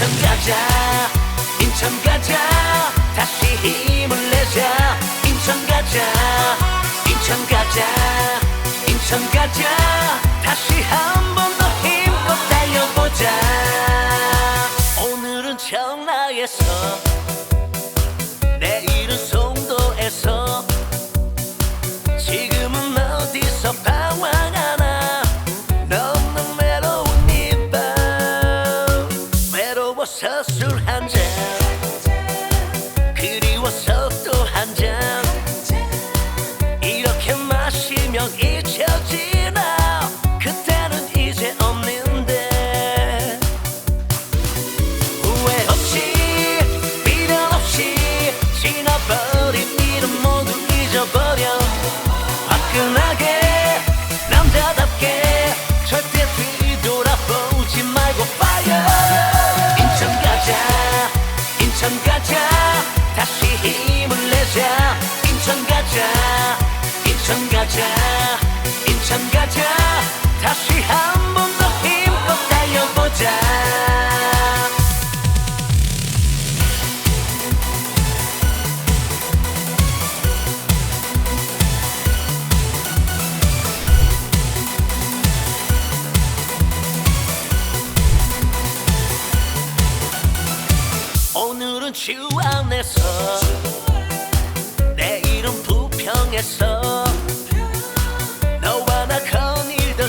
인천 가자 인천 가자. 다시 힘을 내자 인천 가자 인천 가자 인천 가자. 다시 한 번 더 힘껏 달려보자. 오늘은 전화에서 술 한 잔. 그리워서 또 한 잔. 이렇게 마시면 인천 가자 인천 가자. 다시 한 번 더 힘껏 달려보자. 오늘은 주 안에서 내일은 부평에서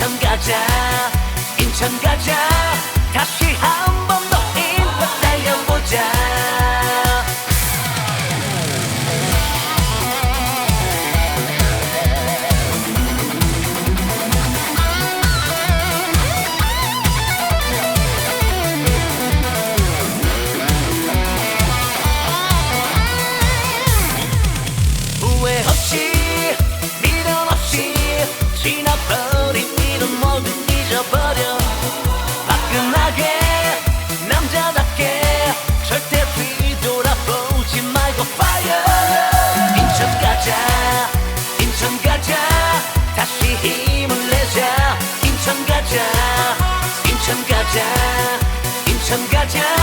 인천 가자 인천 가자. 다시 한 참 가자